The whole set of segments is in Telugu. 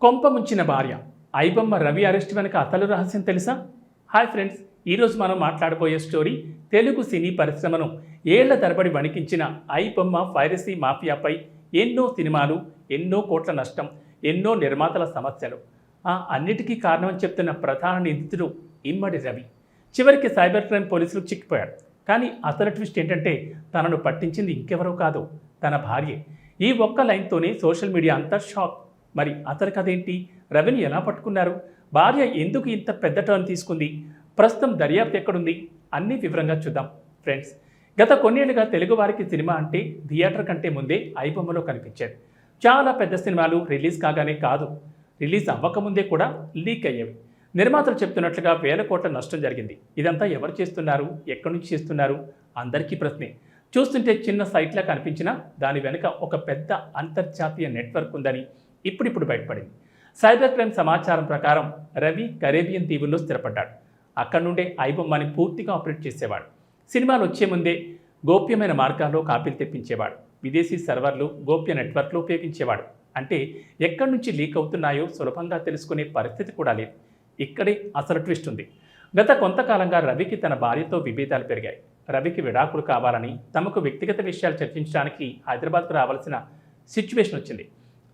కొంపముంచిన భార్య. ఐబొమ్మ రవి అరెస్ట్ వెనుక అసలు రహస్యం తెలుసా? హాయ్ ఫ్రెండ్స్ ఈరోజు మనం మాట్లాడబోయే స్టోరీ తెలుగు సినీ పరిశ్రమను ఏళ్ళ తరబడి వణికించిన ఐబొమ్మ పైరసీ మాఫియాపై ఎన్నో సినిమాలు ఎన్నో కోట్ల నష్టం ఎన్నో నిర్మాతల సమస్యలు. ఆ అన్నిటికీ కారణం చెప్తున్న ప్రధాన నిందితుడు ఇమ్మడి రవి. చివరికి సైబర్ క్రైమ్ పోలీసులు చిక్కిపోయాడు కానీ అసలు ట్విస్ట్ ఏంటంటే తనను పట్టించింది ఇంకెవరో కాదు తన భార్యే. ఈ ఒక్క లైన్తోనే సోషల్ మీడియా అంతా షాక్. మరి అతని కథ ఏంటి? రవిని ఎలా పట్టుకున్నారు? భార్య ఎందుకు ఇంత పెద్ద టర్న్ తీసుకుంది? ప్రస్తుతం దర్యాప్తు ఎక్కడుంది? అన్ని వివరంగా చూద్దాం. ఫ్రెండ్స్ గత కొన్నేళ్ళుగా తెలుగు వారికి సినిమా అంటే థియేటర్ కంటే ముందే ఐబొమ్మలో కనిపించేది చాలా పెద్ద సినిమాలు రిలీజ్ కాగానే కాదు రిలీజ్ అవ్వకముందే కూడా లీక్ అయ్యేవి నిర్మాతలు చెప్తున్నట్లుగా వేల కోట్ల నష్టం జరిగింది. ఇదంతా ఎవరు చేస్తున్నారు? ఎక్కడి నుంచి చేస్తున్నారు? అందరికీ ప్రశ్నే. చూస్తుంటే చిన్న సైట్లా కనిపించినా దాని వెనుక ఒక పెద్ద అంతర్జాతీయ నెట్వర్క్ ఉందని ఇప్పుడిప్పుడు బయటపడింది. సైబర్ క్రైమ్ సమాచారం ప్రకారం రవి కరేబియన్ దీవుల్లో స్థిరపడ్డాడు. అక్కడి నుండే ఐబొమ్మని పూర్తిగా ఆపరేట్ చేసేవాడు. సినిమాలు వచ్చే ముందే గోప్యమైన మార్గాల్లో కాపీలు తెప్పించేవాడు. విదేశీ సర్వర్లు గోప్య నెట్వర్క్లు ఉపయోగించేవాడు. అంటే ఎక్కడి నుంచి లీక్ అవుతున్నాయో సులభంగా తెలుసుకునే పరిస్థితి కూడా లేదు. ఇక్కడే అసలు ట్విస్ట్ ఉంది. గత కొంతకాలంగా రవికి తన భార్యతో విభేదాలు పెరిగాయి. రవికి విడాకులు కావాలని తమకు వ్యక్తిగత విషయాలు చర్చించడానికి హైదరాబాద్కు రావాల్సిన సిచ్యువేషన్ వచ్చింది.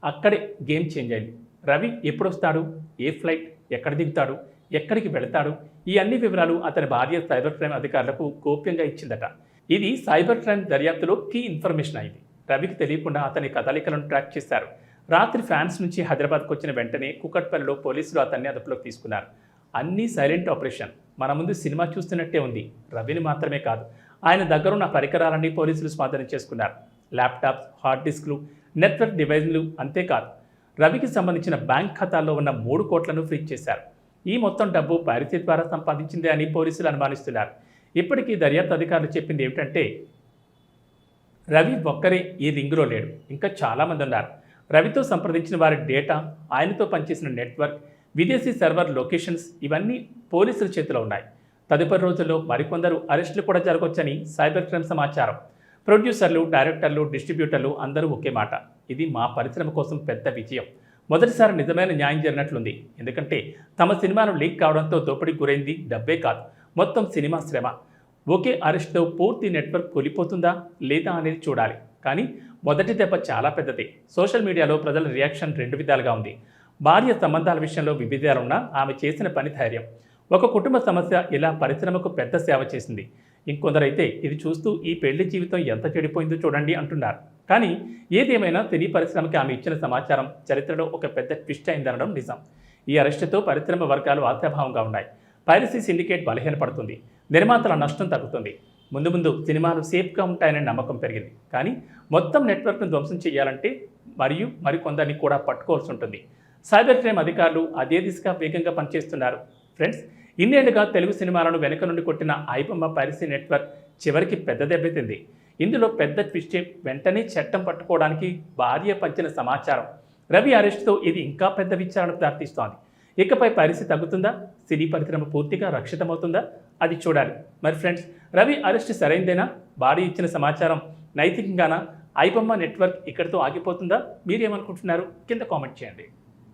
అక్కడే గేమ్ చేంజ్ అయింది. రవి ఎప్పుడు వస్తాడు ఏ ఫ్లైట్? ఎక్కడ దిగుతాడు? ఎక్కడికి వెళతాడు? ఈ అన్ని వివరాలు అతని భార్య సైబర్ క్రైమ్ అధికారులకు గోప్యంగా ఇచ్చిందట. ఇది సైబర్ క్రైమ్ దర్యాప్తులో కీ ఇన్ఫర్మేషన్ అయింది. రవికి తెలియకుండా అతని కదలికలను ట్రాక్ చేశారు. రాత్రి ఫ్యాన్స్ నుంచి హైదరాబాద్కు వచ్చిన వెంటనే కుకట్పల్లిలో పోలీసులు అతన్ని అదుపులోకి తీసుకున్నారు. అన్నీ సైలెంట్ ఆపరేషన్. మన ముందు సినిమా చూస్తున్నట్టే ఉంది. రవిని మాత్రమే కాదు ఆయన దగ్గరున్న పరికరాలన్నీ పోలీసులు స్వాధీనం చేసుకున్నారు. ల్యాప్టాప్స్ హార్డ్ డిస్క్లు నెట్వర్క్ డివైజ్లు అంతేకాదు. రవికి సంబంధించిన బ్యాంక్ ఖాతాల్లో ఉన్న మూడు కోట్లను ఫ్రీజ్ చేశారు. ఈ మొత్తం డబ్బు పైరసీ ద్వారా సంపాదించిందే అని పోలీసులు అనుమానిస్తున్నారు. ఇప్పటికీ దర్యాప్తు అధికారులు చెప్పింది ఏమిటంటే రవి ఒక్కరే ఈ రింగులో లేడు. ఇంకా చాలామంది ఉన్నారు. రవితో సంప్రదించిన వారి డేటా ఆయనతో పనిచేసిన నెట్వర్క్ విదేశీ సర్వర్ లొకేషన్స్ ఇవన్నీ పోలీసుల చేతిలో ఉన్నాయి. తదుపరి రోజుల్లో మరికొందరు అరెస్టులు కూడా జరగవచ్చని సైబర్ క్రైమ్ సమాచారం. ప్రొడ్యూసర్లు డైరెక్టర్లు డిస్ట్రిబ్యూటర్లు అందరూ ఒకే మాట. ఇది మా పరిశ్రమ కోసం పెద్ద విజయం. మొదటిసారి నిజమైన న్యాయం జరిగినట్లుంది. ఎందుకంటే తమ సినిమాను లీక్ కావడంతో దోపిడీకి గురైంది డబ్బే కాదు మొత్తం సినిమా శ్రమ. ఒకే అరెస్ట్తో పూర్తి నెట్వర్క్ కూలిపోతుందా లేదా అనేది చూడాలి. కానీ మొదటి దెబ్బ చాలా పెద్దది. సోషల్ మీడియాలో ప్రజల రియాక్షన్ రెండు విధాలుగా ఉంది. భార్య సంబంధాల విషయంలో విభేదాలున్నా ఆమె చేసిన పని ధైర్యం. ఒక కుటుంబ సమస్య ఇలా పరిశ్రమకు పెద్ద సేవ చేసింది. ఇంకొందరైతే ఇది చూస్తూ ఈ పెళ్ళి జీవితం ఎంత చెడిపోయిందో చూడండి అంటున్నారు. కానీ ఏదేమైనా సినీ పరిశ్రమకి ఆమె ఇచ్చిన సమాచారం చరిత్రలో ఒక పెద్ద ట్విస్ట్ అయిందనడం నిజం. ఈ అరెస్టుతో పరిశ్రమ వర్గాలు ఆశాభావంగా ఉన్నాయి. పైరసీ సిండికేట్ బలహీనపడుతుంది. నిర్మాతల నష్టం తగ్గుతుంది. ముందు ముందు సినిమాలు సేఫ్గా ఉంటాయనే నమ్మకం పెరిగింది. కానీ మొత్తం నెట్వర్క్ను ధ్వంసం చేయాలంటే మరియు మరికొందరిని కూడా పట్టుకోవాల్సి ఉంటుంది. సైబర్ క్రైమ్ అధికారులు అదే దిశగా వేగంగా పనిచేస్తున్నారు. ఫ్రెండ్స్ ఇన్నేళ్ళుగా తెలుగు సినిమాలను వెనుక నుండి కొట్టిన ఐబొమ్మ పైరసీ నెట్వర్క్ చివరికి పెద్ద దెబ్బతింది. ఇందులో పెద్ద ట్విస్ట్ వెంటనే చట్టం పట్టుకోవడానికి భార్య పంచిన సమాచారం. రవి అరెస్ట్తో ఇది ఇంకా పెద్ద విచారణకు దారితీస్తోంది. ఇకపై పరిస్థితి తగ్గుతుందా? సినీ పరిశ్రమ పూర్తిగా రక్షితమవుతుందా? అది చూడాలి. మరి ఫ్రెండ్స్ రవి అరెస్ట్ సరైందేనా? భార్య ఇచ్చిన సమాచారం నైతికంగానా? ఐబొమ్మ నెట్వర్క్ ఇక్కడితో ఆగిపోతుందా? మీరేమనుకుంటున్నారు? కింద కామెంట్ చేయండి.